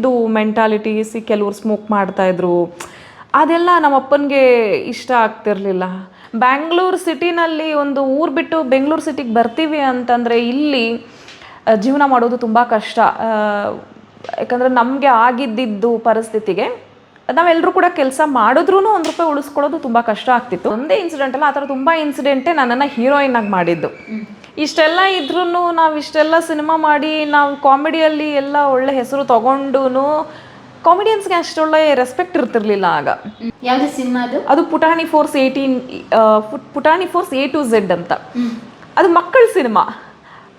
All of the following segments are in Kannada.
ಆಗಿದ್ದು ಮೆಂಟಾಲಿಟೀಸ್ ಕೆಲವ್ರು ಸ್ಮೋಕ್ ಮಾಡ್ತಾಯಿದ್ರು ಅದೆಲ್ಲ ನಮ್ಮ ಅಪ್ಪನಿಗೆ ಇಷ್ಟ ಆಗ್ತಿರಲಿಲ್ಲ. ಬ್ಯಾಂಗ್ಳೂರು ಸಿಟಿನಲ್ಲಿ ಒಂದು ಊರು ಬಿಟ್ಟು ಬೆಂಗಳೂರು ಸಿಟಿಗೆ ಬರ್ತೀವಿ ಅಂತಂದರೆ ಇಲ್ಲಿ ಜೀವನ ಮಾಡೋದು ತುಂಬ ಕಷ್ಟ. ಯಾಕಂದರೆ ನಮಗೆ ಆಗಿದ್ದಿದ್ದು ಪರಿಸ್ಥಿತಿಗೆ ನಾವೆಲ್ಲರೂ ಕೂಡ ಕೆಲಸ ಮಾಡಿದ್ರೂ ಒಂದು ರೂಪಾಯಿ ಉಳಿಸ್ಕೊಳ್ಳೋದು ತುಂಬ ಕಷ್ಟ ಆಗ್ತಿತ್ತು. ಒಂದೇ ಇನ್ಸಿಡೆಂಟ್ ಅಲ್ಲ, ಆ ಥರ ತುಂಬ ಇನ್ಸಿಡೆಂಟೇ ನನ್ನನ್ನು ಹೀರೋಯಿನ್ ಆಗಿ ಮಾಡಿದ್ದು. ಇಷ್ಟೆಲ್ಲ ಇದ್ರೂ ನಾವು ಇಷ್ಟೆಲ್ಲ ಸಿನಿಮಾ ಮಾಡಿ ನಾವು ಕಾಮಿಡಿಯಲ್ಲಿ ಎಲ್ಲ ಒಳ್ಳೆ ಹೆಸರು ತಗೊಂಡು ಕಾಮಿಡಿಯನ್ಸ್ಗೆ ಅಷ್ಟೊಳ್ಳೆ ರೆಸ್ಪೆಕ್ಟ್ ಇರ್ತಿರ್ಲಿಲ್ಲ ಆಗ. ಯಾವ್ದು ಸಿನಿಮಾ ಅದು? ಅದು Putani force eighteen Putani force A to Z ಅಂತ. ಅದು ಮಕ್ಕಳ ಸಿನಿಮಾ.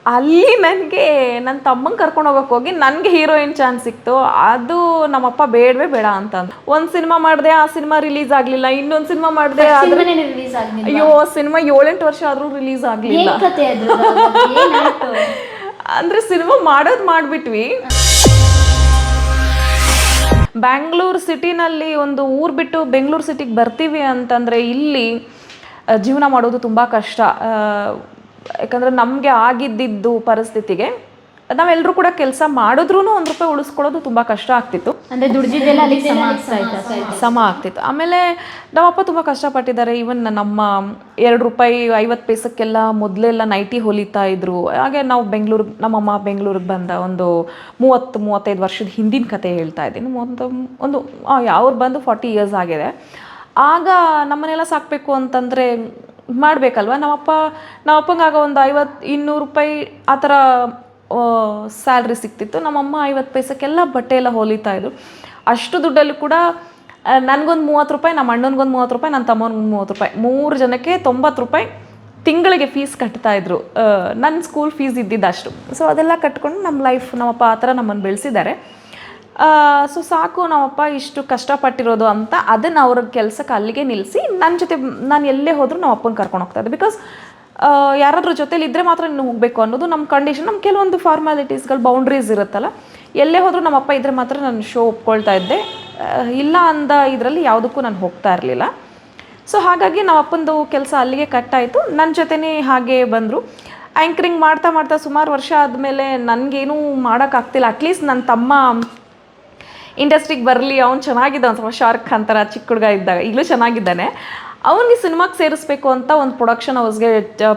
ಅಲ್ಲಿ ನನಗೆ ನನ್ನ ತಮ್ಮಂಗೆ ಕರ್ಕೊಂಡು ಹೋಗಕ್ಕೆ ಹೋಗಿ ನನಗೆ ಹೀರೋಯಿನ್ ಚಾನ್ಸ್ ಸಿಕ್ತು. ಅದು ನಮ್ಮಪ್ಪ ಬೇಡವೇ ಬೇಡ ಅಂತ ಒಂದು ಸಿನಿಮಾ ಮಾಡಿದೆ ಆ ಸಿನಿಮಾ ರಿಲೀಸ್ ಆಗಲಿಲ್ಲ. ಇನ್ನೊಂದು ಸಿನಿಮಾ ಮಾಡಿದೆ ಅಯ್ಯೋ ಸಿನಿಮಾ ಏಳೆಂಟು ವರ್ಷ ಆದರೂ ರಿಲೀಸ್ ಆಗಲಿಲ್ಲ. ಅಂದರೆ ಸಿನಿಮಾ ಮಾಡೋದು ಮಾಡಿಬಿಟ್ವಿ. ಬ್ಯಾಂಗ್ಳೂರು ಸಿಟಿನಲ್ಲಿ ಒಂದು ಊರು ಬಿಟ್ಟು ಬೆಂಗಳೂರು ಸಿಟಿಗೆ ಬರ್ತೀವಿ ಅಂತಂದರೆ ಇಲ್ಲಿ ಜೀವನ ಮಾಡೋದು ತುಂಬ ಕಷ್ಟ. ಯಾಕಂದರೆ ನಮಗೆ ಆಗಿದ್ದಿದ್ದು ಪರಿಸ್ಥಿತಿಗೆ ನಾವೆಲ್ಲರೂ ಕೂಡ ಕೆಲಸ ಮಾಡಿದ್ರೂ ಒಂದು ರೂಪಾಯಿ ಉಳಿಸ್ಕೊಳ್ಳೋದು ತುಂಬ ಕಷ್ಟ ಆಗ್ತಿತ್ತು. ಅಂದ್ರೆ ದುಡ್ದಿದ್ದೆಲ್ಲ ಅಲ್ಲಿ ಸಮ ಆಗ್ತಾ ಇತ್ತು. ಸಮ ಆಗ್ತಿತ್ತು. ಆಮೇಲೆ ನಮ್ಮಪ್ಪ ತುಂಬ ಕಷ್ಟಪಟ್ಟಿದ್ದಾರೆ. ಈವನ್ ನಮ್ಮ ಎರಡು ರೂಪಾಯಿ ಐವತ್ತು ಪೈಸಕ್ಕೆಲ್ಲ ಮೊದಲೆಲ್ಲ ನೈಟಿ ಹೊಲಿತಾ ಇದ್ರು. ಹಾಗೆ ನಾವು ಬೆಂಗಳೂರು ನಮ್ಮಮ್ಮ ಬೆಂಗಳೂರಿಗೆ ಬಂದ ಒಂದು ಮೂವತ್ತು ಮೂವತ್ತೈದು ವರ್ಷದ ಹಿಂದಿನ ಕತೆ ಹೇಳ್ತಾ ಇದ್ದೀನಿ. ಒಂದು ಒಂದು ಅವ್ರು ಬಂದು ಫಾರ್ಟಿ ಇಯರ್ಸ್ ಆಗಿದೆ. ಆಗ ನಮ್ಮನೆಲ್ಲ ಸಾಕಬೇಕು ಅಂತಂದರೆ ಮಾಡಬೇಕಲ್ವ? ನಮ್ಮಪ್ಪ ಆಗ ಒಂದು ಐವತ್ತು ಇನ್ನೂರು ರೂಪಾಯಿ ಆ ಥರ ಸ್ಯಾಲ್ರಿ ಸಿಕ್ತಿತ್ತು ನಮ್ಮಮ್ಮ ಐವತ್ತು ಪೈಸಕ್ಕೆಲ್ಲ ಬಟ್ಟೆ ಎಲ್ಲ ಹೊಲಿತಾ ಇದ್ರು. ಅಷ್ಟು ದುಡ್ಡಲ್ಲಿ ಕೂಡ ನನಗೊಂದು ಮೂವತ್ತು ರೂಪಾಯಿ, ನಮ್ಮ ಅಣ್ಣನಿಗೊಂದು ಮೂವತ್ತು ರೂಪಾಯಿ, ನನ್ನ ತಮ್ಮನಿಗೊಂದು ಮೂವತ್ತು ರೂಪಾಯಿ. ಮೂರು ಜನಕ್ಕೆ ತೊಂಬತ್ತು ರೂಪಾಯಿ ತಿಂಗಳಿಗೆ ಫೀಸ್ ಕಟ್ತಾ ಇದ್ರು. ನನ್ನ ಸ್ಕೂಲ್ ಫೀಸ್ ಇದ್ದಿದ್ದಷ್ಟು. ಸೊ ಅದೆಲ್ಲ ಕಟ್ಕೊಂಡು ನಮ್ಮ ಲೈಫ್ ನಮ್ಮಪ್ಪ ಆ ಥರ ನಮ್ಮನ್ನು ಬೆಳೆಸಿದ್ದಾರೆ. ಸೊ ಸಾಕು ನಮ್ಮಪ್ಪ, ಇಷ್ಟು ಕಷ್ಟಪಟ್ಟಿರೋದು ಅಂತ, ಅದನ್ನು ಅವ್ರ ಕೆಲಸಕ್ಕೆ ಅಲ್ಲಿಗೆ ನಿಲ್ಲಿಸಿ ನನ್ನ ಜೊತೆ, ನಾನು ಎಲ್ಲೇ ಹೋದರೂ ನಮ್ಮ ಅಪ್ಪನ ಕರ್ಕೊಂಡು ಹೋಗ್ತಾ ಇದ್ದೆ. ಬಿಕಾಸ್ ಯಾರಾದ್ರೂ ಜೊತೇಲಿ ಇದ್ದರೆ ಮಾತ್ರ ನೀನು ಹೋಗಬೇಕು ಅನ್ನೋದು ನಮ್ಮ ಕಂಡೀಷನ್ ನಮ್ಮ ಕೆಲವೊಂದು ಫಾರ್ಮಾಲಿಟೀಸ್ಗಳು ಬೌಂಡ್ರೀಸ್ ಇರುತ್ತಲ್ಲ, ಎಲ್ಲೇ ಹೋದರೂ ನಮ್ಮ ಅಪ್ಪ ಇದ್ದರೆ ಮಾತ್ರ ನಾನು ಶೋ ಒಪ್ಕೊಳ್ತಾ ಇದ್ದೆ. ಇಲ್ಲ ಅಂದ ಇದರಲ್ಲಿ ಯಾವುದಕ್ಕೂ ನಾನು ಹೋಗ್ತಾ ಇರಲಿಲ್ಲ. ಸೊ ಹಾಗಾಗಿ ನಮ್ಮ ಅಪ್ಪಂದು ಕೆಲಸ ಅಲ್ಲಿಗೆ ಕಟ್ಟಾಯಿತು ನನ್ನ ಜೊತೆನೇ ಹಾಗೆ ಬಂದರು. ಆ್ಯಂಕರಿಂಗ್ ಮಾಡ್ತಾ ಮಾಡ್ತಾ ಸುಮಾರು ವರ್ಷ ಆದಮೇಲೆ ನನಗೇನೂ ಮಾಡೋಕ್ಕಾಗ್ತಿಲ್ಲ ಅಟ್ಲೀಸ್ಟ್ ನನ್ನ ತಮ್ಮ ಇಂಡಸ್ಟ್ರಿಗೆ ಬರಲಿ ಅವ್ನು ಚೆನ್ನಾಗಿದ್ದ ಒಂದು ಸ್ವಲ್ಪ ಶಾರ್ಕ್ ಥರ ಚಿಕ್ಕ ಹುಡುಗ ಇದ್ದಾಗ ಈಗಲೂ ಚೆನ್ನಾಗಿದ್ದಾನೆ. ಅವನಿಗೆ ಸಿನಿಮಾಗೆ ಸೇರಿಸ್ಬೇಕು ಅಂತ ಒಂದು ಪ್ರೊಡಕ್ಷನ್ ಹೌಸ್ಗೆ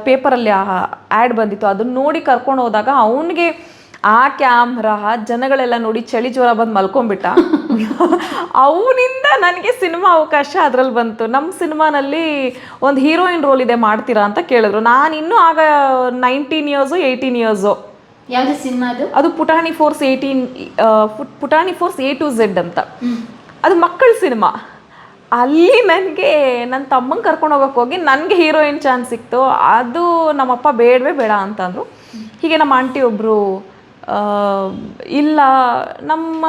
ಪೇಪರಲ್ಲಿ ಆ್ಯಡ್ ಬಂದಿತ್ತು. ಅದನ್ನ ನೋಡಿ ಕರ್ಕೊಂಡು ಹೋದಾಗ ಅವನಿಗೆ ಆ ಕ್ಯಾಮ್ರಾ ಜನಗಳೆಲ್ಲ ನೋಡಿ ಚಳಿ ಜ್ವರ ಬಂದು ಮಲ್ಕೊಂಡ್ಬಿಟ್ಟ. ಅವನಿಂದ ನನಗೆ ಸಿನಿಮಾ ಅವಕಾಶ ಅದರಲ್ಲಿ ಬಂತು. ನಮ್ಮ ಸಿನಿಮಾನಲ್ಲಿ ಒಂದು ಹೀರೋಯಿನ್ ರೋಲ್ ಇದೆ ಮಾಡ್ತೀರಾ ಅಂತ ಕೇಳಿದ್ರು. ನಾನು ಇನ್ನೂ ಆಗ ನೈನ್ಟೀನ್ ಇಯರ್ಸು ಏಯ್ಟೀನ್ ಇಯರ್ಸು ಯಾವ್ದು ಸಿನಿಮಾ ಅದು? ಅದು Putani force eighteen Putani force A to Z ಅಂತ. ಅದು ಮಕ್ಕಳ ಸಿನಿಮಾ. ಅಲ್ಲಿ ನನಗೆ ನನ್ನ ತಮ್ಮಂಗೆ ಕರ್ಕೊಂಡು ಹೋಗಕ್ಕೆ ಹೋಗಿ ನನಗೆ ಹೀರೋಯಿನ್ ಚಾನ್ಸ್ ಸಿಕ್ತು. ಅದು ನಮ್ಮಪ್ಪ ಬೇಡವೇ ಬೇಡ ಅಂತಂದರು. ಹೀಗೆ ನಮ್ಮ ಆಂಟಿ ಒಬ್ಬರು ಇಲ್ಲ ನಮ್ಮ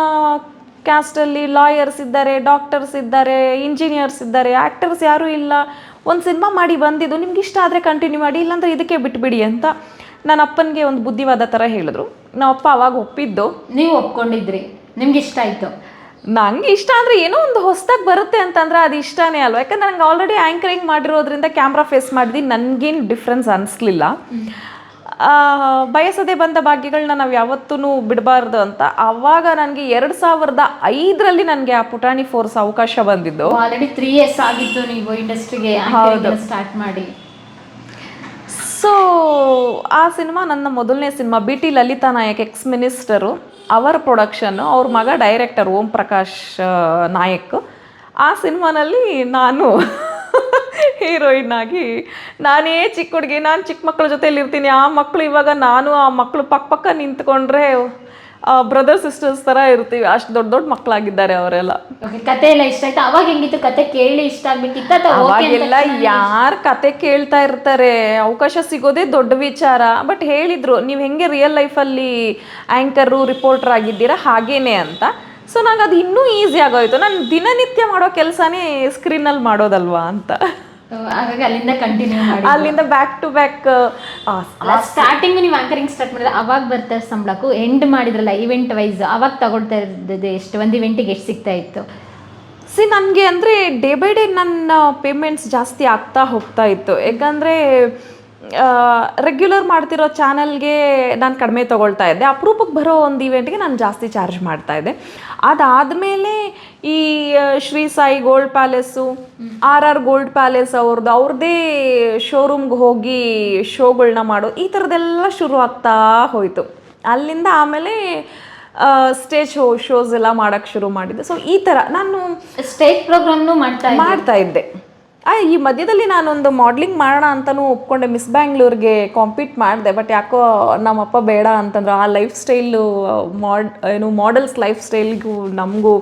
ಕ್ಯಾಸ್ಟಲ್ಲಿ ಲಾಯರ್ಸ್ ಇದ್ದಾರೆ ಡಾಕ್ಟರ್ಸ್ ಇದ್ದಾರೆ ಇಂಜಿನಿಯರ್ಸ್ ಇದ್ದಾರೆ ಆ್ಯಕ್ಟರ್ಸ್ ಯಾರೂ ಇಲ್ಲ. ಒಂದು ಸಿನಿಮಾ ಮಾಡಿ ಬಂದಿದ್ದು ನಿಮ್ಗೆ ಇಷ್ಟ ಆದರೆ ಕಂಟಿನ್ಯೂ ಮಾಡಿ ಇಲ್ಲಾಂದ್ರೆ ಇದಕ್ಕೆ ಬಿಟ್ಬಿಡಿ ಅಂತ. ನನ್ನ ಅಪ್ಪನಿಗೆ ಒಂದು ಬುದ್ಧಿವಾದ ಥರ ಹೇಳಿದ್ರು. ನಮ್ಮ ಅಪ್ಪ ಅವಾಗ ಒಪ್ಪಿದ್ದು. ನೀವು ಒಪ್ಕೊಂಡಿದ್ರಿ. ನಿಮ್ಗೆ ಇಷ್ಟ ಆಯ್ತು. ನಂಗೆ ಇಷ್ಟ ಅಂದರೆ ಏನೋ ಒಂದು ಹೊಸದಾಗಿ ಬರುತ್ತೆ ಅಂತಂದ್ರೆ ಅದು ಇಷ್ಟನೇ ಅಲ್ವಾ? ಯಾಕಂದ್ರೆ ನಂಗೆ ಆಲ್ರೆಡಿ ಆ್ಯಂಕರಿಂಗ್ ಮಾಡಿರೋದ್ರಿಂದ ಕ್ಯಾಮ್ರಾ ಫೇಸ್ ಮಾಡಿದ್ದು ನನಗೇನು ಡಿಫ್ರೆನ್ಸ್ ಅನಿಸ್ಲಿಲ್ಲ. ಬಯಸದೆ ಬಂದ ಭಾಗ್ಯಗಳನ್ನ ನಾವು ಯಾವತ್ತೂ ಬಿಡಬಾರ್ದು ಅಂತ. ಆವಾಗ ನನಗೆ ಎರಡು ಸಾವಿರದ ಐದರಲ್ಲಿ ನನಗೆ ಆ ಪುಟಾಣಿ ಫೋರ್ಸ್ ಅವಕಾಶ ಬಂದಿದ್ದು. ಆಲ್ರೆಡಿ ತ್ರೀ ಇಯರ್ಸ್ ಆಗಿತ್ತು ನೀವು ಇಂಡಸ್ಟ್ರಿಗೆ ಸ್ಟಾರ್ಟ್ ಮಾಡಿ. ಸೊ ಆ ಸಿನಿಮಾ ನನ್ನ ಮೊದಲನೇ cinema, B T Lalitha Naik ex minister ಅವರ ಪ್ರೊಡಕ್ಷನ್ನು ಅವ್ರ ಮಗ ಡೈರೆಕ್ಟರ್ ಓಂ ಪ್ರಕಾಶ್ ನಾಯಕ್. ಆ ಸಿನಿಮಾನಲ್ಲಿ ನಾನು ಹೀರೋಯಿನ್ ಆಗಿ, ನಾನೇ ಚಿಕ್ಕ ಹುಡುಗಿ, ನಾನು ಚಿಕ್ಕ ಮಕ್ಕಳ ಜೊತೆಲಿ ಇರ್ತೀನಿ ಆ ಮಕ್ಕಳು ಇವಾಗ ನಾನು, ಆ ಮಕ್ಕಳು ಪಕ್ಕ ಪಕ್ಕ ನಿಂತ್ಕೊಂಡ್ರೆ ಬ್ರದರ್ ಸಿಸ್ಟರ್ಸ್ ತರ ಇರ್ತೀವಿ. ಅಷ್ಟು ದೊಡ್ಡ ದೊಡ್ಡ ಮಕ್ಕಳಾಗಿದ್ದಾರೆ ಅವರೆಲ್ಲ. ಕತೆ ಎಲ್ಲ ಇಷ್ಟ ಆಯ್ತು? ಅವಾಗ ಹೆಂಗಿತ್ತು? ಕತೆ ಕೇಳಿ ಇಷ್ಟ ಅಂತ ಅವಾಗೆಲ್ಲ ಯಾರು ಕತೆ ಕೇಳ್ತಾ ಇರ್ತಾರೆ? ಅವಕಾಶ ಸಿಗೋದೇ ದೊಡ್ಡ ವಿಚಾರ. ಬಟ್ ಹೇಳಿದ್ರು ನೀವು ಹೆಂಗೆ ರಿಯಲ್ ಲೈಫಲ್ಲಿ ಆ್ಯಂಕರು ರಿಪೋರ್ಟರ್ ಆಗಿದ್ದೀರಾ? ಹಾಗೇನೆ ಅಂತ. ಸೊ ನಂಗೆ ಅದು ಇನ್ನೂ ಈಸಿ ಆಗೋಯ್ತು. ನಾನು ದಿನನಿತ್ಯ ಮಾಡೋ ಕೆಲಸನೇ ಸ್ಕ್ರೀನಲ್ಲಿ ಮಾಡೋದಲ್ವಾ ಅಂತ. ಹಾಗಾಗಿ ಅಲ್ಲಿಂದ ಕಂಟಿನ್ಯೂ ಮಾಡಿ ಅಲ್ಲಿಂದ ಬ್ಯಾಕ್ ಟು ಬ್ಯಾಕ್ ಸ್ಟಾರ್ಟಿಂಗ್ ನೀವು ಆಂಕರಿಂಗ್ ಸ್ಟಾರ್ಟ್ ಮಾಡಿದ್ರೆ ಅವಾಗ ಬರ್ತಾ ಸಂಬಳಕ್ಕೂ ಎಂಡ್ ಮಾಡಿದ್ರಲ್ಲ ಇವೆಂಟ್ ವೈಸ್ ಅವಾಗ ತಗೊಳ್ತಾ ಇದ್ದದ್ದು ಎಷ್ಟು ಒಂದು ಇವೆಂಟಿಗೆ ಎಷ್ಟು ಸಿಗ್ತಾ ಇತ್ತು? ಸಿ ನನಗೆ ಅಂದರೆ ಡೇ ಬೈ ಡೇ ನನ್ನ ಪೇಮೆಂಟ್ಸ್ ಜಾಸ್ತಿ ಆಗ್ತಾ ಹೋಗ್ತಾ ಇತ್ತು. ಯಾಕಂದರೆ ರೆಗ್ಯುಲರ್ ಮಾಡ್ತಿರೋ ಚಾನಲ್ಗೆ ನಾನು ಕಡಿಮೆ ತೊಗೊಳ್ತಾ ಇದ್ದೆ. ಅಪರೂಪಕ್ಕೆ ಬರೋ ಒಂದು ಇವೆಂಟ್ಗೆ ನಾನು ಜಾಸ್ತಿ ಚಾರ್ಜ್ ಮಾಡ್ತಾ ಇದ್ದೆ. ಅದಾದಮೇಲೆ ಈ Shri Sai gold palace R R gold palace ಅವ್ರದ್ದು ಅವ್ರದ್ದೇ ಶೋರೂಮ್ಗೆ ಹೋಗಿ ಶೋಗಳನ್ನ ಮಾಡೋ ಈ ಥರದ್ದೆಲ್ಲ ಶುರು ಆಗ್ತಾ ಹೋಯಿತು. ಅಲ್ಲಿಂದ ಆಮೇಲೆ ಸ್ಟೇಜ್ ಶೋ ಶೋಸ್ ಎಲ್ಲ ಮಾಡೋಕ್ಕೆ ಶುರು ಮಾಡಿದ್ದೆ. ಸೊ ಈ ಥರ ನಾನು ಸ್ಟೇಜ್ ಪ್ರೋಗ್ರಾಮ್ನು ಮಾಡ್ತಾ ಮಾಡ್ತಾ ಇದ್ದೆ. ಈ ಮಧ್ಯದಲ್ಲಿ ನಾನೊಂದು ಮಾಡ್ಲಿಂಗ್ ಮಾಡೋಣ ಅಂತಲೂ ಒಪ್ಕೊಂಡೆ. ಮಿಸ್ ಬ್ಯಾಂಗ್ಳೂರ್ಗೆ ಕಾಂಪೀಟ್ ಮಾಡಿದೆ ಬಟ್ ಯಾಕೋ ನಮ್ಮಪ್ಪ ಬೇಡ ಅಂತಂದ್ರೆ. ಆ ಲೈಫ್ ಸ್ಟೈಲು ಮಾಡ್ ಏನು ಮಾಡೆಲ್ಸ್ ಲೈಫ್ ಸ್ಟೈಲ್ಗೂ ನಮಗೂ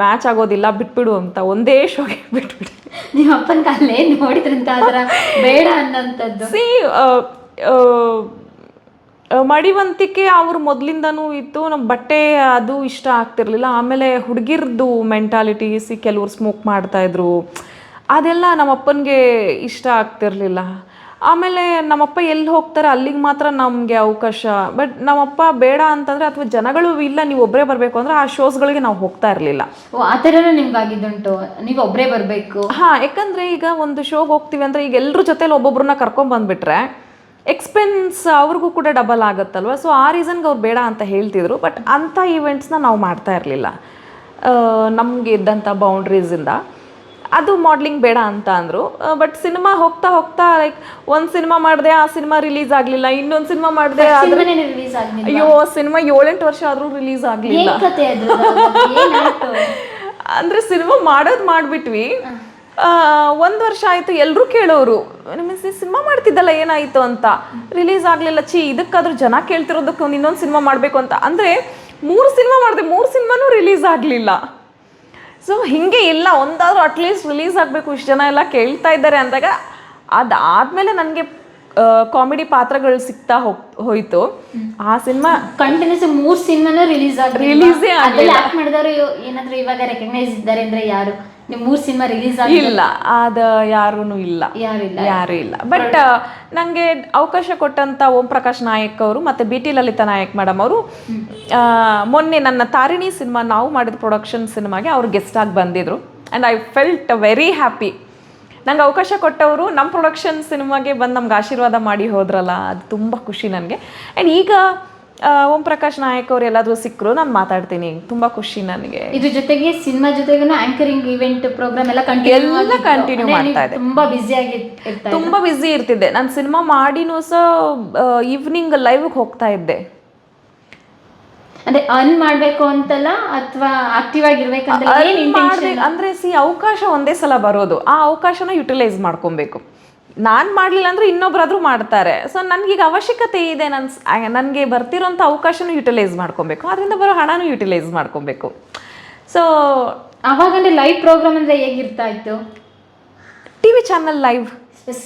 ಮ್ಯಾಚ್ ಆಗೋದಿಲ್ಲ ಬಿಟ್ಬಿಡು ಅಂತ ಒಂದೇ ಶೋಗೆ ಬಿಟ್ಬಿಡಿ ನಿಮ್ಮ ಅಪ್ಪನ ಕಾಲೇ ನೋಡಿದ್ರಂತ ಅದರ ಬೇಡ ಅನ್ನೋಂಥದ್ದು. ಸಿ ಮಡಿವಂತಿಕೆ ಅವ್ರ ಮೊದಲಿಂದನೂ ಇತ್ತು. ನಮ್ಮ ಬಟ್ಟೆ ಅದು ಇಷ್ಟ ಆಗ್ತಿರ್ಲಿಲ್ಲ. ಆಮೇಲೆ ಹುಡುಗಿರ್ದು ಮೆಂಟಾಲಿಟೀಸ್ ಕೆಲವ್ರು ಸ್ಮೋಕ್ ಮಾಡ್ತಾಯಿದ್ರು ಅದೆಲ್ಲ ನಮ್ಮಪ್ಪನಿಗೆ ಇಷ್ಟ ಆಗ್ತಿರಲಿಲ್ಲ. ಆಮೇಲೆ ನಮ್ಮಪ್ಪ ಎಲ್ಲಿ ಹೋಗ್ತಾರೆ ಅಲ್ಲಿಗೆ ಮಾತ್ರ ನಮಗೆ ಅವಕಾಶ. ಬಟ್ ನಮ್ಮಪ್ಪ ಬೇಡ ಅಂತಂದರೆ ಅಥವಾ ಜನಗಳು ಇಲ್ಲ ನೀವು ಒಬ್ಬರೇ ಬರಬೇಕು ಅಂದರೆ ಆ ಶೋಸ್ಗಳಿಗೆ ನಾವು ಹೋಗ್ತಾ ಇರಲಿಲ್ಲ. ಓ ಆ ಥರನೂ ನಿಮ್ಗಾಗಿದ್ದುಂಟು? ನೀವು ಒಬ್ಬರೇ ಬರಬೇಕು? ಹಾಂ ಯಾಕಂದರೆ ಈಗ ಒಂದು ಶೋಗೆ ಹೋಗ್ತೀವಿ ಅಂದರೆ ಈಗ ಎಲ್ಲರ ಜೊತೆಲಿ ಒಬ್ಬೊಬ್ಬರನ್ನ ಕರ್ಕೊಂಬಂದುಬಿಟ್ರೆ ಎಕ್ಸ್ಪೆನ್ಸ್ ಅವ್ರಿಗೂ ಕೂಡ ಡಬಲ್ ಆಗುತ್ತಲ್ವ? ಸೊ ಆ ರೀಸನ್ಗೆ ಅವ್ರು ಬೇಡ ಅಂತ ಹೇಳ್ತಿದ್ರು. ಬಟ್ ಅಂಥ ಈವೆಂಟ್ಸ್ನ ನಾವು ಮಾಡ್ತಾ ಇರಲಿಲ್ಲ. ನಮಗೆ ಇದ್ದಂಥ ಬೌಂಡ್ರೀಸಿಂದ ಅದು ಮಾಡ್ಲಿಂಗ್ ಬೇಡ ಅಂತ ಅಂದರು. ಬಟ್ ಸಿನಿಮಾ ಹೋಗ್ತಾ ಹೋಗ್ತಾ ಲೈಕ್ ಒಂದು ಸಿನಿಮಾ ಮಾಡಿದೆ ಆ ಸಿನಿಮಾ ರಿಲೀಸ್ ಆಗಲಿಲ್ಲ. ಇನ್ನೊಂದು ಸಿನಿಮಾ ಮಾಡಿದೆ ಅಯ್ಯೋ ಸಿನಿಮಾ ಏಳೆಂಟು ವರ್ಷ ಆದರೂ ರಿಲೀಸ್ ಆಗಲಿಲ್ಲ. ಅಂದ್ರೆ ಸಿನಿಮಾ ಮಾಡೋದು ಮಾಡಿಬಿಟ್ವಿ. ಒಂದು ವರ್ಷ ಆಯಿತು ಎಲ್ಲರೂ ಕೇಳೋರು. ನಿಮ್ಮ ಸಿನಿಮಾ ಮಾಡ್ತಿದ್ದಲ್ಲ ಏನಾಯಿತು ಅಂತ. ರಿಲೀಸ್ ಆಗಲಿಲ್ಲ ಚಿ ಇದಕ್ಕಾದ್ರೂ ಜನ ಕೇಳ್ತಿರೋದಕ್ಕೆ ಒಂದು ಇನ್ನೊಂದು ಸಿನಿಮಾ ಮಾಡಬೇಕು ಅಂತ. ಅಂದರೆ ಮೂರು ಸಿನಿಮಾ ಮಾಡಿದೆ ಮೂರು ಸಿನಿಮಾನೂ ರಿಲೀಸ್ ಆಗಲಿಲ್ಲ. ಸೊ ಹಿಂಗೆ ಇಲ್ಲ ಒಂದಾದ್ರೂ ಅಟ್ಲೀಸ್ಟ್ ರಿಲೀಸ್ ಆಗಬೇಕು ಇಷ್ಟು ಜನ ಎಲ್ಲ ಕೇಳ್ತಾ ಇದ್ದಾರೆ ಅಂದಾಗ ಅದಾದಮೇಲೆ ನನಗೆ ಕಾಮಿಡಿ ಪಾತ್ರಗಳು ಸಿಗ್ತಾ ಹೋಗ್ ಹೋಯ್ತು. ಆ ಸಿನಿಮಾ ಕಂಟಿನ್ಯೂಸ್ ಮೂರ್ ಸಿನಿಮಾನೂ ರಿಲೀಸ್ ಆಗಿ ರಿಲೀಸೇ ಮಾಡಿದವರು ಏನಾದ್ರು ಇವಾಗ ರೆಕಗ್ನೈಸ್ ಇದ್ದಾರೆ ಅಂದ್ರೆ ಯಾರು? ಮೂರ್ ಸಿನಿಮಾ ರಿಲೀಸ್ ಇಲ್ಲ ಅದ ಯಾರೂ ಇಲ್ಲ? ಯಾರು ಇಲ್ಲ. ಬಟ್ ನಂಗೆ ಅವಕಾಶ ಕೊಟ್ಟಂತ ಓಂ ಪ್ರಕಾಶ್ ನಾಯಕ್ ಅವರು ಮತ್ತೆ B T Lalitha Naik madam ಅವರು ಮೊನ್ನೆ ನನ್ನ ತಾರಿಣಿ ಸಿನಿಮಾ ನಾವು ಮಾಡಿದ ಪ್ರೊಡಕ್ಷನ್ ಸಿನಿಮಾಗೆ ಅವ್ರು ಗೆಸ್ಟ್ ಆಗಿ ಬಂದಿದ್ರು. And I felt very happy ನಂಗೆ ಅವಕಾಶ ಕೊಟ್ಟವರು ನಮ್ಮ ಪ್ರೊಡಕ್ಷನ್ ಸಿನಿಮಾಗೆ ಬಂದು ನಮ್ಗೆ ಆಶೀರ್ವಾದ ಮಾಡಿ ಹೋದ್ರಲ್ಲ ಅದು ತುಂಬ ಖುಷಿ ನನಗೆ. ಆ್ಯಂಡ್ ಈಗ ಓಂ ಪ್ರಕಾಶ್ ನಾಯಕ್ ಅವ್ರು ಎಲ್ಲಾದ್ರೂ ಸಿಕ್ಕರು ನಾನು ಮಾತಾಡ್ತೀನಿ. ತುಂಬಾ ಖುಷಿ ನನಗೆ. ಇದ್ರ ಜೊತೆಗೆ ಸಿನಿಮಾ ಜೊತೆಗೂ ಆಂಕರಿಂಗ್ ಇವೆಂಟ್ ಪ್ರೋಗ್ರಾಮ್ ಎಲ್ಲ ಕಂಟಿನ್ಯೂ ಎಲ್ಲ ಕಂಟಿನ್ಯೂ ಮಾಡ್ತಾ ಇದೆ. ತುಂಬಾ ಬ್ಯುಸಿ ಆಗಿ ತುಂಬಾ ಬ್ಯುಸಿ ಇರ್ತಿದ್ದೆ. ನಾನು ಸಿನಿಮಾ ಮಾಡಿನೂ ಸಹ ಈವ್ನಿಂಗ್ ಲೈವ್ಗೆ ಹೋಗ್ತಾ ಇದ್ದೆ. ಅಂದ್ರೆ ಅರ್ನ್ ಮಾಡ್ಬೇಕು ಅಂತಲ್ಲ ಅಥವಾ ಆಕ್ಟಿವ್ ಆಗಿರ್ಬೇಕಂತ ಅಂದ್ರೆ ಸಿ ಅವಕಾಶ ಒಂದೇ ಸಲ ಬರೋದು. ಆ ಅವಕಾಶನ ಯುಟಿಲೈಸ್ ಮಾಡ್ಕೊಬೇಕು. ನಾನು ಮಾಡಲಿಲ್ಲ ಅಂದರೆ ಇನ್ನೊಬ್ರಾದ್ರೂ ಮಾಡ್ತಾರೆ. ಸೊ ನನಗೀಗ ಅವಶ್ಯಕತೆ ಇದೆ ನನ್ನ ನನಗೆ ಬರ್ತಿರೋಂಥ ಅವಕಾಶನೂ ಯುಟಿಲೈಸ್ ಮಾಡ್ಕೊಬೇಕು. ಅದರಿಂದ ಬರೋ ಹಣನೂ ಯುಟಿಲೈಸ್ ಮಾಡ್ಕೊಬೇಕು. ಸೊ ಅವಾಗಂದ್ರೆ ಲೈವ್ ಪ್ರೋಗ್ರಾಮ್ ಅಂದರೆ ಹೇಗಿರ್ತಾ ಇತ್ತು? T V channel live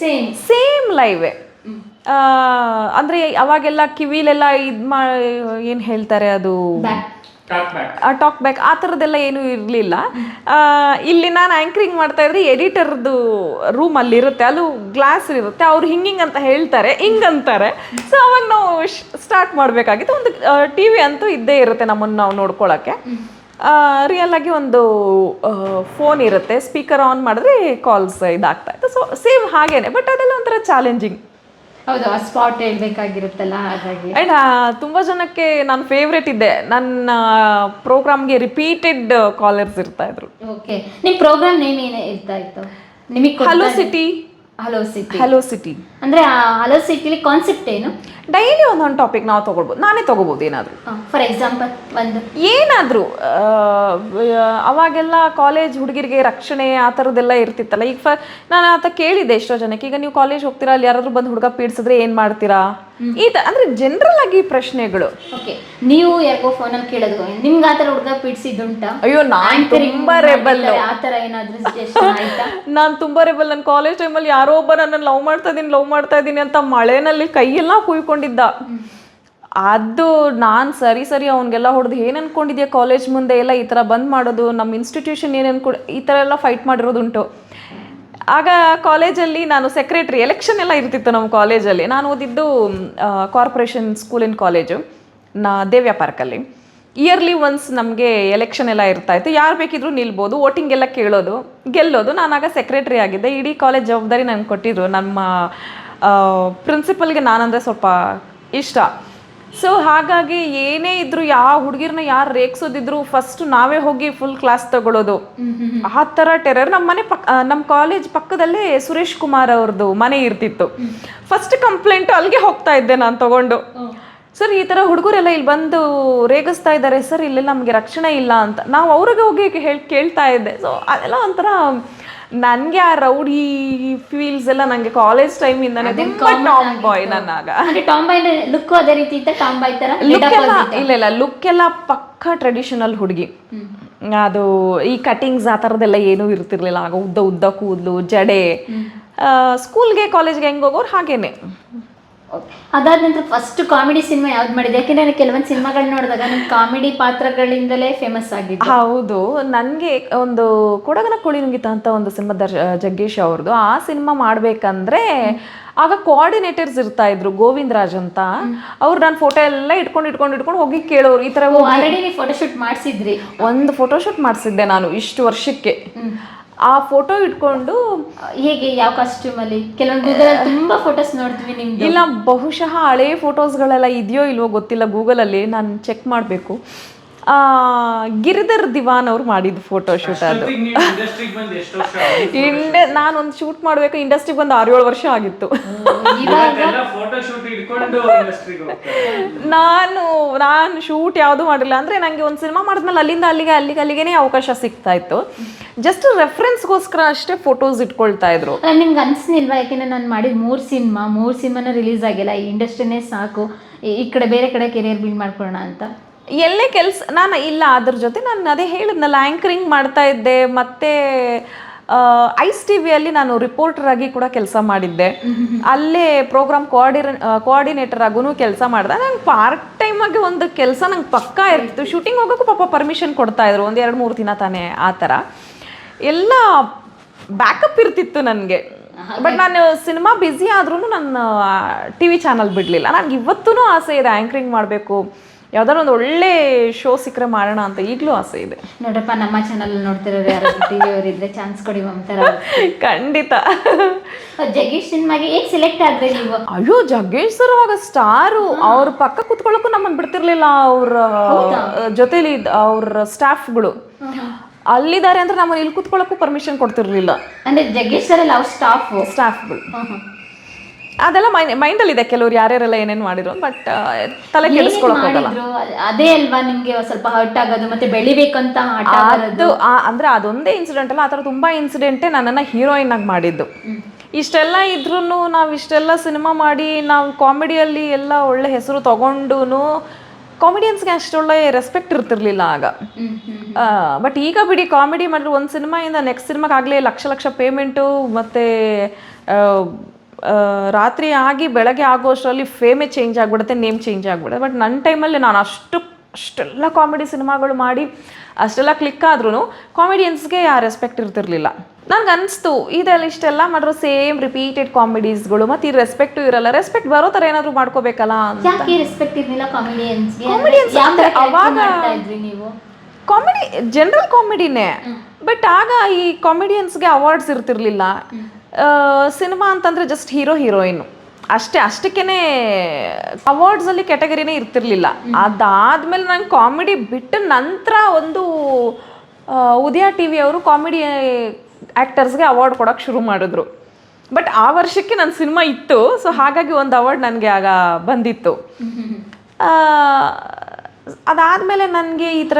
same same ಲೈವೇ ಅಂದರೆ ಅವಾಗೆಲ್ಲ ಕಿವಿಲೆಲ್ಲ ಇದು ಮಾ ಏನು ಹೇಳ್ತಾರೆ ಅದು? ಟಾಕ್ ಬ್ಯಾಕ್ ಆ ಥರದ್ದೆಲ್ಲ ಏನೂ ಇರಲಿಲ್ಲ. ಇಲ್ಲಿ ನಾನು ಆ್ಯಂಕ್ರಿಂಗ್ ಮಾಡ್ತಾ ಇದ್ರೆ ಎಡಿಟರ್ದು ರೂಮ್ ಅಲ್ಲಿ ಇರುತ್ತೆ ಅಲ್ಲೂ ಗ್ಲಾಸ್ ಇರುತ್ತೆ. ಅವ್ರು ಹಿಂಗಿಂಗ್ ಅಂತ ಹೇಳ್ತಾರೆ. ಹಿಂಗ್ ಅಂತಾರೆ. ಸೊ ಅವಾಗ ನಾವು ಸ್ಟಾರ್ಟ್ ಮಾಡಬೇಕಾಗಿತ್ತು. ಒಂದು ಟಿ ವಿ ಅಂತೂ ಇದ್ದೇ ಇರುತ್ತೆ ನಮ್ಮನ್ನು ನಾವು ನೋಡ್ಕೊಳ್ಳೋಕ್ಕೆ ರಿಯಲ್ ಆಗಿ ಒಂದು ಫೋನ್ ಇರುತ್ತೆ. ಸ್ಪೀಕರ್ ಆನ್ ಮಾಡಿದ್ರೆ ಕಾಲ್ಸ್ ಇದಾಗ್ತಾ ಇತ್ತು. ಸೊ ಸೇಮ್ ಹಾಗೇನೆ. ಬಟ್ ಅದೆಲ್ಲ ಒಂಥರ ಚಾಲೆಂಜಿಂಗ್ ಹೌದು ಆ ಸ್ಪಾಟ್ ಹೇಳ್ಬೇಕಾಗಿರುತ್ತಲ್ಲ ಹಾಗಾಗಿ. ಆ್ಯಂಡ್ ತುಂಬ ಜನಕ್ಕೆ ನಾನು ಫೇವ್ರೇಟ್ ಇದ್ದೆ ನನ್ನ ಪ್ರೋಗ್ರಾಮ್ಗೆ ರಿಪೀಟೆಡ್ ಕಾಲರ್ಸ್ ಇರ್ತಾ ಇದ್ರು. ಓಕೆ ನಿಮ್ಮ ಪ್ರೋಗ್ರಾಮ್ ನೇಮ್ ಏನೇ ಇರ್ತಾ ಇತ್ತು? ನಿಮಗೆ hello city hello city hello city ಅಂದ್ರೆ ಆ ಹಲೋ ಸಿಟಿಲಿ ಕಾನ್ಸೆಪ್ಟ್ ಏನು? ಡೈಲಿ ಒಂದೊಂದು ಟಾಪಿಕ್ ನಾವು ತಗೋಬಹುದು ನಾನೇ ತಗೋಬೋದು ಏನಾದರೂ. ಫಾರ್ ಎಕ್ಸಾಂಪಲ್ ಒಂದು. ಏನಾದರೂ ಅವಾಗೆಲ್ಲ ಕಾಲೇಜ್ ಹುಡುಗಿರಿಗೆ ರಕ್ಷಣೆ ಆ ಥರದ್ದೆಲ್ಲ ಇರ್ತಿತ್ತಲ್ಲ. ಈಗ ಫಾರ್ ನಾನು ಆತ ಕೇಳಿದೆ ಎಷ್ಟೋ ಜನಕ್ಕೆ ಈಗ ನೀವು ಕಾಲೇಜ್ ಹೋಗ್ತೀರಾ ಅಲ್ಲಿ ಯಾರಾದ್ರೂ ಬಂದು ಹುಡುಗ ಪೀಡಿಸಿದ್ರೆ ಏನು ಮಾಡ್ತೀರಾ? ಈ ತ ಅಂದರೆ ಜನರಲ್ ಆಗಿ ಪ್ರಶ್ನೆಗಳು. ಓಕೆ ನೀವು ಯಾರಿಗೋ ಫೋನಲ್ಲಿ ಕೇಳೋದು. ನಿಮ್ಗೆ ಆ ಥರ ಹುಡುಗ ಪಿಡ್ಸಿದ್ದುಂಟಾ? ಅಯ್ಯೋ ನಾನು ತುಂಬ ರೆಬಲ್ ಆ ಥರ ಏನಾದರೂ ನಾನು ತುಂಬ ರೆಬಲ್ ನನ್ನ ಕಾಲೇಜ್ ಟೈಮಲ್ಲಿ ಯಾರೋ ಒಬ್ಬ ನನ್ನ ಲವ್ ಮಾಡ್ತಾ ಇದ್ದೀನಿ ಲವ್ ಮಾಡ್ತಾ ಇದ್ದೀನಿ ಅಂತ ಮಳೆನಲ್ಲಿ ಕೈಯೆಲ್ಲ ಕುಯ್ಕೊಂಡಿದ್ದ ಅದು ನಾನು ಸರಿ ಸರಿ ಅವನಿಗೆಲ್ಲ ಹೊಡೆದು ಏನು ಅನ್ಕೊಂಡಿದ್ಯಾ ಕಾಲೇಜ್ ಮುಂದೆ ಎಲ್ಲ ಈ ಥರ ಬಂದ್ ಮಾಡೋದು ನಮ್ಮ ಇನ್ಸ್ಟಿಟ್ಯೂಷನ್ ಏನು ಅನ್ಕೊ, ಈ ಥರ ಎಲ್ಲ ಫೈಟ್ ಮಾಡಿರೋದುಂಟು. ಆಗ ಕಾಲೇಜಲ್ಲಿ ನಾನು ಸೆಕ್ರೆಟ್ರಿ ಎಲೆಕ್ಷನ್ ಎಲ್ಲ ಇರ್ತಿತ್ತು ನಮ್ಮ ಕಾಲೇಜಲ್ಲಿ ನಾನು ಓದಿದ್ದು ಕಾರ್ಪೊರೇಷನ್ ಸ್ಕೂಲ್ ಇನ್ ಕಾಲೇಜು ನಾ ದೇವ್ಯ ಪಾರ್ಕಲ್ಲಿ ಇಯರ್ಲಿ ಒನ್ಸ್ ನಮಗೆ ಎಲೆಕ್ಷನ್ ಎಲ್ಲ ಇರ್ತಾ ಇತ್ತು. ಯಾರು ಬೇಕಿದ್ರು ನಿಲ್ಬೋದು, ವೋಟಿಂಗ್ ಎಲ್ಲ ಕೇಳೋದು, ಗೆಲ್ಲೋದು. ನಾನಾಗ ಸೆಕ್ರೆಟ್ರಿ ಆಗಿದ್ದೆ. ಇಡೀ ಕಾಲೇಜ್ ಜವಾಬ್ದಾರಿ ನನಗೆ ಕೊಟ್ಟಿದ್ರು ನಮ್ಮ ಪ್ರಿನ್ಸಿಪಲ್ಗೆ ನಾನಂದರೆ ಸ್ವಲ್ಪ ಇಷ್ಟ. ಸೊ ಹಾಗಾಗಿ ಏನೇ ಇದ್ರು ಯಾವ ಹುಡುಗಿರ್ನ ಯಾರು ರೇಗ್ಸೋದಿದ್ರು ಫಸ್ಟ್ ನಾವೇ ಹೋಗಿ ಫುಲ್ ಕ್ಲಾಸ್ ತಗೊಳ್ಳೋದು ಆ ಥರ ಟೆರರ್ ನಮ್ಮ ಮನೆ ಪಕ್ಕ ನಮ್ಮ ಕಾಲೇಜ್ ಪಕ್ಕದಲ್ಲೇ ಸುರೇಶ್ ಕುಮಾರ್ ಅವ್ರದ್ದು ಮನೆ ಇರ್ತಿತ್ತು. ಫಸ್ಟ್ ಕಂಪ್ಲೇಂಟ್ ಅಲ್ಲಿಗೆ ಹೋಗ್ತಾ ಇದ್ದೆ ನಾನು ತಗೊಂಡು. ಸರ್ ಈ ಥರ ಹುಡುಗರೆಲ್ಲ ಇಲ್ಲಿ ಬಂದು ರೇಗಿಸ್ತಾ ಇದ್ದಾರೆ. ಸರ್ ಇಲ್ಲಿ ನಮಗೆ ರಕ್ಷಣೆ ಇಲ್ಲ ಅಂತ. ನಾವು ಅವ್ರಿಗೆ ಹೋಗಿ ಹೇಳಿ ಕೇಳ್ತಾ ಇದ್ದೆ. ಸೊ ಅದೆಲ್ಲ ಒಂಥರ ನನಗೆ ಆ ರೌಡಿ ಫೀಲ್ಸ್ ಎಲ್ಲ ನನಗೆ ಕಾಲೇಜ್ ಟೈಮ್ ಇಂದ ಟಾಮ್ ಬಾಯ್ ನನ್ನಾಗ. ಟಾಮ್ ಬಾಯ್ ಲುಕ್ ಅದೇ ರೀತಿ ಇತ್ತ? ಟಾಮ್ ಬಾಯ್ ತರ? ಲುಕ್ ಎಲ್ಲ ಇಲ್ಲ ಇಲ್ಲ. ಲುಕ್ ಎಲ್ಲ ಪಕ್ಕ ಟ್ರೆಡಿಷನಲ್ ಹುಡುಗಿ. ಅದು ಈ ಕಟಿಂಗ್ಸ್ ಆ ಥರದ್ದೆಲ್ಲ ಏನೂ ಇರ್ತಿರ್ಲಿಲ್ಲ. ಆಗ ಉದ್ದ ಉದ್ದ ಕೂದಲು ಜಡೆ. ಸ್ಕೂಲ್ಗೆ ಕಾಲೇಜ್ಗೆ ಹೆಂಗೆ ಹೋಗೋರು ಹಾಗೇನೆ. ಅದಾದ ನಂತರ ಫಸ್ಟ್ ಕಾಮಿಡಿ ಸಿನಿಮಾ ಯಾವ್ದು ಮಾಡಿದೆ ಯಾಕೆಂದ್ರೆ ನಾನು ಕೆಲವೊಂದು ಸಿನಿಮಾಗಳು ನೋಡಿದಾಗ ನನ್ನ ಕಾಮಿಡಿ ಪಾತ್ರಗಳಿಂದಲೇ ಫೇಮಸ್ ಆಗಿದೆ ಹೌದು. ನನಗೆ ಒಂದು ಕೊಡಗನ ಕುಳಿ ನುಂಗಿತ ಅಂತ ಒಂದು ಸಿನಿಮಾ ದರ್ಶ ಜಗ್ಗೇಶ್ ಅವ್ರದ್ದು ಆ ಸಿನಿಮಾ ಮಾಡ್ಬೇಕಂದ್ರೆ ಆಗ ಕೋಆರ್ಡಿನೇಟರ್ಸ್ ಇರ್ತಾ ಇದ್ರು ಗೋವಿಂದ್ ರಾಜ್ ಅಂತ ಅವ್ರು ನಾನು ಫೋಟೋ ಎಲ್ಲ ಇಟ್ಕೊಂಡು ಇಟ್ಕೊಂಡು ಇಟ್ಕೊಂಡು ಹೋಗಿ ಕೇಳೋರು. ಈ ಥರ ಆಲ್ರೆಡಿ ಫೋಟೋಶೂಟ್ ಮಾಡಿಸಿದ್ರಿ? ಒಂದು ಫೋಟೋಶೂಟ್ ಮಾಡಿಸಿದ್ದೆ ನಾನು ಇಷ್ಟು ವರ್ಷಕ್ಕೆ. ಆ ಫೋಟೋ ಇಟ್ಕೊಂಡು ಹೇಗೆ ಯಾವ ಕಾಸ್ಟ್ಯೂಮ್ ಅಲ್ಲಿ? ಕೆಲವೊಂದು ಗೂಗಲ್ ತುಂಬಾ ಫೋಟೋಸ್ ನೋಡ್ತೀವಿ ನಿಮ್ಗೆ ಇಲ್ಲ ಬಹುಶಃ ಹಳೆ ಫೋಟೋಸ್ಗಳೆಲ್ಲ ಇದೆಯೋ ಇಲ್ವೋ ಗೊತ್ತಿಲ್ಲ ಗೂಗಲಲ್ಲಿ ನಾನು ಚೆಕ್ ಮಾಡಬೇಕು. ಗಿರಿಧರ್ ದಿವಾನ್ ಅವ್ರು ಮಾಡಿದ್ದು ಫೋಟೋ ಶೂಟ್ ಅದು. ಇಂಡಸ್ಟ್ರಿಗೆ ನಾನು ಎಷ್ಟು ವರ್ಷ ಆಯ್ತು? ಇಂಡ ನಾನೊಂದು ಶೂಟ್ ಮಾಡಬೇಕು ಇಂಡಸ್ಟ್ರಿಗೆ ಬಂದು ಆರು ಏಳು ವರ್ಷ ಆಗಿತ್ತು. ನಾನು ನಾನು ಶೂಟ್ ಯಾವುದು ಮಾಡಿಲ್ಲ ಅಂದರೆ ನನಗೆ ಒಂದು ಸಿನಿಮಾ ಮಾಡಿದ್ಮೇಲೆ ಅಲ್ಲಿಂದ ಅಲ್ಲಿಗೆ ಅಲ್ಲಿಗೆ ಅಲ್ಲಿಗೆನೇ ಅವಕಾಶ ಸಿಗ್ತಾ ಇತ್ತು. ಜಸ್ಟ್ ರೆಫರೆನ್ಸ್ಗೋಸ್ಕರ ಅಷ್ಟೇ ಫೋಟೋಸ್ ಇಟ್ಕೊಳ್ತಾ ಇದ್ರು. ನಿಮ್ಗೆ ಅನ್ಸ್ನಿಲ್ವಾ? ಯಾಕೆಂದ್ರೆ ನಾನು ಮಾಡಿದ ಮೂರು ಸಿನಿಮಾ ಮೂರು ಸಿನಿಮಾನ ರಿಲೀಸ್ ಆಗಿಲ್ಲ. ಈ ಇಂಡಸ್ಟ್ರಿನೇ ಸಾಕು. ಈ ಈ ಕಡೆ ಬೇರೆ ಕಡೆ ಕೆರಿಯರ್ ಬಿಲ್ಡ್ ಮಾಡ್ಕೊಳ್ಳೋಣ ಅಂತ. ಎಲ್ಲೇ ಕೆಲಸ, ನಾನು ಇಲ್ಲ, ಅದ್ರ ಜೊತೆ ನಾನು ಅದೇ ಹೇಳಿದ್ನಲ್ಲ ಆ್ಯಂಕರಿಂಗ್ ಮಾಡ್ತಾ ಇದ್ದೆ, ಮತ್ತು ಐಸ್ ಟಿ ವಿಯಲ್ಲಿ ನಾನು ರಿಪೋರ್ಟರ್ ಆಗಿ ಕೂಡ ಕೆಲಸ ಮಾಡಿದ್ದೆ. ಅಲ್ಲೇ ಪ್ರೋಗ್ರಾಮ್ ಕೋಆರ್ಡಿನೇ ಕೋಆರ್ಡಿನೇಟರ್ ಆಗೂ ಕೆಲಸ ಮಾಡಿದೆ. ನಂಗೆ ಪಾರ್ಟ್ ಆಗಿ ಒಂದು ಕೆಲಸ ನಂಗೆ ಪಕ್ಕಾ ಇರ್ತಿತ್ತು. ಶೂಟಿಂಗ್ ಹೋಗೋಕ್ಕೂ ಪಾಪ ಪರ್ಮಿಷನ್ ಕೊಡ್ತಾ ಇದ್ರು, ಒಂದು ಎರಡು ಮೂರು ದಿನ ತಾನೇ ಆ ಥರ. ಎಲ್ಲ ಬ್ಯಾಕಪ್ ಇರ್ತಿತ್ತು ನನಗೆ. ಬಟ್ ನಾನು ಸಿನಿಮಾ ಬ್ಯುಸಿ ಆದ್ರೂ ನಾನು ಟಿ ವಿ ಚಾನಲ್ ಬಿಡಲಿಲ್ಲ. ನನಗೆ ಇವತ್ತೂ ಆಸೆ ಇದೆ ಆ್ಯಂಕರಿಂಗ್ ಮಾಡಬೇಕು. ಯಾವ್ದಾದ್ರು ಒಂದು ಒಳ್ಳೆ ಶೋ ಸಿಕ್ಕರೆ ಮಾಡೋಣ ಅಂತ ಈಗಲೂ ಆಸೆ ಇದೆ. ನೋಡಪ್ಪ ನಮ್ಮ ಚಾನಲ್ ನೋಡ್ತಿರೋರು ಇದ್ರೆ ಚಾನ್ಸ್ ಕೊಡಿ ಮಮತಾರ ಖಂಡಿತ. ಜಗ್ಗೇಶ್ ಸಿನಿಮಾಗೆ ಏನ್ ಸೆಲೆಕ್ಟ್ ಆದ್ರೆ ನೀವು? ಅಯ್ಯೋ ಜಗ್ಗೇಶ್ ಸರ್ ಅವಾಗ ಸ್ಟಾರು ಅವ್ರ ಪಕ್ಕ ಕುತ್ಕೊಳ್ಳೋಕ್ಕೂ ನಮ್ಮನ್ನು ಬಿಡ್ತಿರ್ಲಿಲ್ಲ ಅವ್ರ ಜೊತೆಲಿ ಅವ್ರ ಸ್ಟಾಫ್ಗಳು ಅಲ್ಲಿದ್ದಾರೆ ಅಂದ್ರೆ ನಮ್ಮನ್ನು ಇಲ್ಲಿ ಕುತ್ಕೊಳ್ಳೋಕ್ಕೂ ಪರ್ಮಿಷನ್ ಕೊಡ್ತಿರ್ಲಿಲ್ಲ. ಅಂದ್ರೆ ಜಗ್ಗೇಶ್ ಸರ್ ಲವ್ ಸ್ಟಾಫ್ ಸ್ಟಾಫ್ಗಳು ಅದೆಲ್ಲ ಮೈಂಡ್ ಮೈಂಡಲ್ಲಿದೆ ಕೆಲವ್ರು ಯಾರ್ಯಾರೆಲ್ಲ ಏನೇನು ಮಾಡಿದ್ರು ಬಟ್ ತಲೆ ಕೆಡಿಸ್ಕೊಳಕ್ ಹೋಗಲ್ಲ. ಮಾಡಿದ್ರು? ಅದೇ ಅಲ್ವಾ ನಿಮ್ಗೆ ಸ್ವಲ್ಪ ಹರ್ಟ್ ಆಗೋದು ಮತ್ತೆ ಬೆಳಿಬೇಕಂತ ಆಟ ಅದು ಆ- ಅಂದ್ರೆ ಅದೊಂದೇ ಇನ್ಸಿಡೆಂಟ್ ಅಲ್ಲ ಆ ಥರ ತುಂಬ ಇನ್ಸಿಡೆಂಟೇ ನನ್ನನ್ನು ಹೀರೋಯಿನ್ ಆಗಿ ಮಾಡಿದ್ದು. ಇಷ್ಟೆಲ್ಲ ಇದ್ರೂ ನಾವು ಇಷ್ಟೆಲ್ಲ ಸಿನಿಮಾ ಮಾಡಿ ನಾವು ಕಾಮಿಡಿಯಲ್ಲಿ ಎಲ್ಲ ಒಳ್ಳೆ ಹೆಸರು ತಗೊಂಡು ಕಾಮಿಡಿಯನ್ಸ್ಗೆ ಅಷ್ಟೊಳ್ಳೆ ರೆಸ್ಪೆಕ್ಟ್ ಇರ್ತಿರ್ಲಿಲ್ಲ ಆಗ. ಹ್ಮ್ ಹ್ಮ್ ಬಟ್ ಈಗ ಬಿಡಿ ಕಾಮಿಡಿ ಮಾಡಿದ್ರೆ ಒಂದು ಸಿನಿಮಾಯಿಂದ ನೆಕ್ಸ್ಟ್ ಸಿನಿಮಾಗಾಗಲೇ ಲಕ್ಷ ಲಕ್ಷ ಪೇಮೆಂಟು ಮತ್ತು ರಾತ್ರಿ ಆಗಿ ಬೆಳಗ್ಗೆ ಆಗೋಷ್ಟರಲ್ಲಿ ಫೇಮೆ ಚೇಂಜ್ ಆಗಿಬಿಡುತ್ತೆ ನೇಮ್ ಚೇಂಜ್ ಆಗಿಬಿಡುತ್ತೆ. ಬಟ್ ನನ್ನ ಟೈಮಲ್ಲಿ ನಾನು ಅಷ್ಟು ಅಷ್ಟೆಲ್ಲ ಕಾಮಿಡಿ ಸಿನಿಮಾಗಳು ಮಾಡಿ ಅಷ್ಟೆಲ್ಲ ಕ್ಲಿಕ್ ಆದ್ರೂ ಕಾಮಿಡಿಯನ್ಸ್ಗೆ ಆ ರೆಸ್ಪೆಕ್ಟ್ ಇರ್ತಿರ್ಲಿಲ್ಲ. ನನಗೆ ಅನಿಸ್ತು ಇದೆಲ್ಲ ಇಷ್ಟೆಲ್ಲ ಮಾಡಿರೋ ಸೇಮ್ ರಿಪೀಟೆಡ್ ಕಾಮಿಡೀಸ್ಗಳು ಮತ್ತು ಈ ರೆಸ್ಪೆಕ್ಟು ಇರಲ್ಲ. ರೆಸ್ಪೆಕ್ಟ್ ಬರೋ ಥರ ಏನಾದರೂ ಮಾಡ್ಕೋಬೇಕಲ್ಲ ಅಂತ. ರೆಸ್ಪೆಕ್ಟ್ ಇರ್ಲಿಲ್ಲ ಅಂದ್ರೆ ಅವಾಗ- ಕಾಮಿಡಿ ಜನರಲ್ ಕಾಮಿಡಿನೇ ಬಟ್ ಆಗ ಈ ಕಾಮಿಡಿಯನ್ಸ್ಗೆ ಅವಾರ್ಡ್ಸ್ ಇರ್ತಿರ್ಲಿಲ್ಲ. ಸಿನಿಮಾ ಅಂತಂದ್ರೆ ಜಸ್ಟ್ ಹೀರೋ ಹೀರೋಯಿನ್. ಅಷ್ಟೇ ಅಷ್ಟಕ್ಕೇನೆ ಅವಾರ್ಡ್ಸಲ್ಲಿ ಕ್ಯಾಟಗರಿನೇ ಇರ್ತಿರ್ಲಿಲ್ಲ. ಅದಾದ್ಮೇಲೆ ನಂಗೆ ಕಾಮಿಡಿ ಬಿಟ್ಟ ನಂತರ ಒಂದು ಉದಯ ಟಿ ವಿ ಅವರು ಕಾಮಿಡಿ ಆ್ಯಕ್ಟರ್ಸ್ಗೆ ಅವಾರ್ಡ್ ಕೊಡೋಕ್ಕೆ ಶುರು ಮಾಡಿದ್ರು. ಬಟ್ ಆ ವರ್ಷಕ್ಕೆ ನನ್ನ ಸಿನಿಮಾ ಇತ್ತು ಸೊ ಹಾಗಾಗಿ ಒಂದು ಅವಾರ್ಡ್ ನನಗೆ ಆಗ ಬಂದಿತ್ತು. ಅದಾದಮೇಲೆ ಅದಾದ್ಮೇಲೆ ನನಗೆ ಈ ಥರ